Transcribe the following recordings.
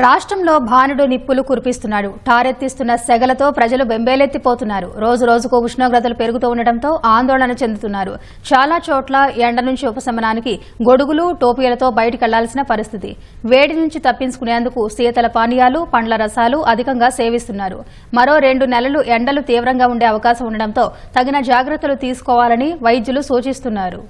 రాష్ట్రంలో భానుడు నిప్పులు కురిపిస్తున్నాడు. టారెత్తిస్తున్న సెగలతో ప్రజలు బెంబేలెత్తిపోతున్నారు. రోజు రోజుకు ఉష్ణోగ్రతలు పెరుగుతూ ఉండటంతో ఆందోళన చెందుతున్నారు. చాలా చోట్ల ఎండ నుంచి ఉపశమనానికి గొడుగులు టోపీలతో బయటికెళ్ళాల్సిన పరిస్థితి. వేడి నుంచి తప్పించుకునేందుకు శీతల పానీయాలు పండ్ల రసాలు అధికంగా సేవిస్తున్నారు. మరో రెండు నెలలు ఎండలు తీవ్రంగా ఉండే అవకాశం ఉండడంతో తగిన జాగ్రత్తలు తీసుకోవాలని వైద్యులు సూచిస్తున్నారు.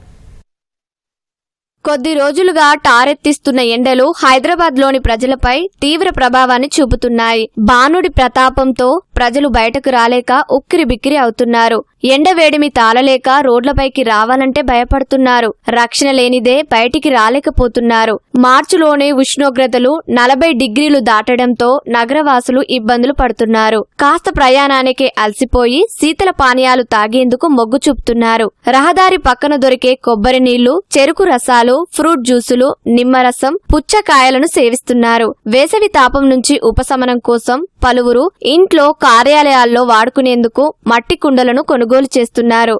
కొద్ది రోజులుగా టారెత్తిస్తున్న ఎండలు హైదరాబాద్లోని ప్రజలపై తీవ్ర ప్రభావాన్ని చూపుతున్నాయి. భానుడి ప్రతాపంతో ప్రజలు బయటకు రాలేక ఉక్కిరి బిక్కిరి అవుతున్నారు. ఎండ వేడిమి తాళలేక రోడ్లపైకి రావాలంటే భయపడుతున్నారు. రక్షణ లేనిదే బయటికి రాలేకపోతున్నారు. మార్చిలోనే ఉష్ణోగ్రతలు నలభై డిగ్రీలు దాటడంతో నగరవాసులు ఇబ్బందులు పడుతున్నారు. కాస్త ప్రయాణానికే అలసిపోయి శీతల పానీయాలు తాగేందుకు మొగ్గు చూపుతున్నారు. రహదారి పక్కన దొరికే కొబ్బరి నీళ్ళు చెరుకు రసాలు ఫ్రూట్ జ్యూసులు నిమ్మరసం పుచ్చకాయలను సేవిస్తున్నారు. వేసవి తాపం నుంచి ఉపశమనం కోసం పలువురు ఇంట్లో కార్యాలయాల్లో వాడుకునేందుకు మట్టి కుండలను కొనుగోలు చేస్తున్నారు.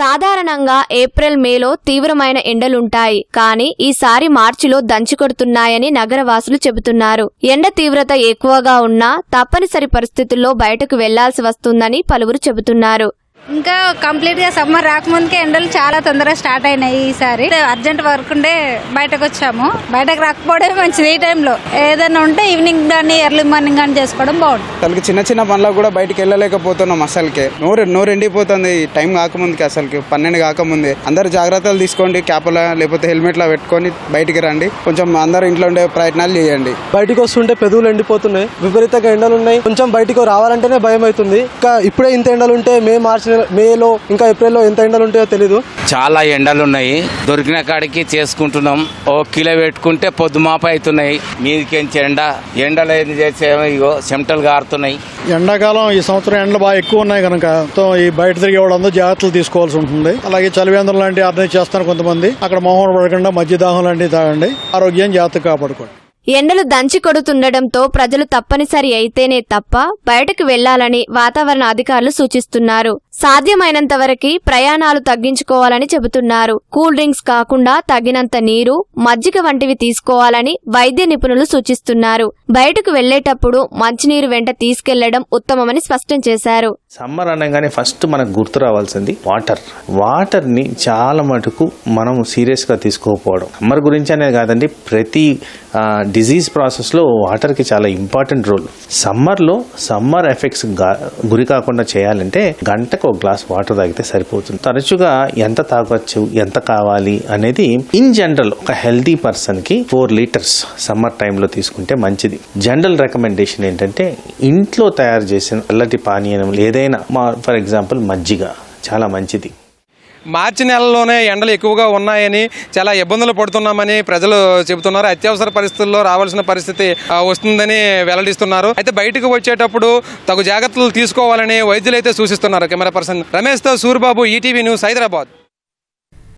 సాధారణంగా ఏప్రిల్ మేలో తీవ్రమైన ఎండలుంటాయి. కానీ ఈసారి మార్చిలో దంచికొడుతున్నాయని నగరవాసులు చెబుతున్నారు. ఎండ తీవ్రత ఎక్కువగా ఉన్నా తప్పనిసరి పరిస్థితుల్లో బయటకు వెళ్ళాల్సి వస్తుందని పలువురు చెబుతున్నారు. ఇంకా కంప్లీట్గా సమ్మర్ రాకముందుకే ఎండలు చాలా తొందరగా స్టార్ట్ అయినాయి ఈసారి. అర్జెంట్ వర్క్ ఉండే బయటకు వచ్చాము. బయటకు రాకపోవడమే మంచిది ఈ టైంలో ఏదైనా ఉంటే ఈవినింగ్ కానీ ఎర్లీ మార్నింగ్ కానీ చేసుకోవడం బాగుంటుంది. చిన్న చిన్న పనులకు కూడా బయటికి వెళ్ళలేకపోతున్నాం అసలుకే. నోరు నోరు ఎండిపోతుంది. టైం కాకముందుకి అసలుకి. పన్నెండు కాకముందే. అందరు జాగ్రత్తలు తీసుకోండి. క్యాప్లా లేకపోతే హెల్మెట్లా పెట్టుకొని బయటికి రండి. కొంచెం అందరు ఇంట్లో ఉండే ప్రయత్నాలు చేయండి. బయటికి వస్తుంటే పెదవులు ఎండిపోతున్నాయి. విపరీతంగా ఎండలు ఉన్నాయి. కొంచెం బయటికి రావాలంటేనే భయం అవుతుంది. ఇంకా ఇప్పుడే ఇంత ఎండలు ఉంటే మే మార్చి మేలో ఇంకా ఏప్రిల్లో ఎంత ఎండలు ఉంటాయో తెలీదు. చాలా ఎండలు ఉన్నాయి. దొరికిన కాడికి చేసుకుంటున్నాం. ఓ కిలో పెట్టుకుంటే పొద్దుమాప అవుతున్నాయి. మీదికెంచి ఎండ. ఎండలు ఏం చేసేమో ఇగో చెమటలు గారుతున్నాయి. ఎండాకాలం ఈ సంవత్సరం ఎండలు బాగా ఎక్కువ ఉన్నాయి కనుక మొత్తం ఈ బయట తిరిగే వాళ్ళందరూ జాగ్రత్తలు తీసుకోవాల్సి ఉంటుంది. అలాగే చలివేంద్రం లాంటివి అర్థం చేస్తారు కొంతమంది. అక్కడ మొహం పడకుండా మధ్య దాహం లాంటివి తాగండి. ఆరోగ్యం జాగ్రత్త కాపాడుకోండి. ఎండలు దంచి కొడుతుండటంతో ప్రజలు తప్పనిసరి అయితేనే తప్ప బయటకు వెళ్ళాలని వాతావరణ అధికారులు సూచిస్తున్నారు. సాధ్యమైనంత వరకు ప్రయాణాలు తగ్గించుకోవాలని చెబుతున్నారు. కూల్ డ్రింక్స్ కాకుండా తగినంత నీరు మజ్జిగ వంటివి తీసుకోవాలని వైద్య నిపుణులు సూచిస్తున్నారు. బయటకు వెళ్ళేటప్పుడు మంచినీరు వెంట తీసుకెళ్ళడం ఉత్తమమని స్పష్టం చేశారు. సమ్మర్ అనగానే ఫస్ట్ మనకు గుర్తు రావాల్సింది వాటర్. వాటర్ని చాలా మటుకు మనం సీరియస్గా తీసుకోకపోవడం. సమ్మర్ గురించి అనేది కాదండి ప్రతి డిజీజ్ ప్రాసెస్లో వాటర్కి చాలా ఇంపార్టెంట్ రోల్ సమ్మర్లో సమ్మర్ ఎఫెక్ట్స్ గురి కాకుండా చేయాలంటే గంటకు ఒక గ్లాస్ వాటర్ తాగితే సరిపోతుంది. తరచుగా ఎంత తాగొచ్చు ఎంత కావాలి అనేది ఇన్ జనరల్ ఒక హెల్దీ పర్సన్కి ఫోర్ లీటర్స్ సమ్మర్ టైంలో తీసుకుంటే మంచిది. జనరల్ రికమెండేషన్ ఏంటంటే ఇంట్లో తయారు చేసిన అల్లటి పానీయం ఏదైనా మా ఫర్ ఎగ్జాంపుల్ మజ్జిగ చాలా మంచిది. మార్చి నెలలోనే ఎండలు ఎక్కువగా ఉన్నాయని చాలా ఇబ్బందులు పడుతున్నామని ప్రజలు చెబుతున్నారు. అత్యవసర పరిస్థితుల్లో రావాల్సిన పరిస్థితి వస్తుందని వెల్లడిస్తున్నారు. అయితే బయటకు వచ్చేటప్పుడు తగు జాగ్రత్తలు తీసుకోవాలని వైద్యులైతే సూచిస్తున్నారు. కెమెరా పర్సన్ రమేష్తో సూర్బాబు ఈటీవీ న్యూస్ హైదరాబాద్.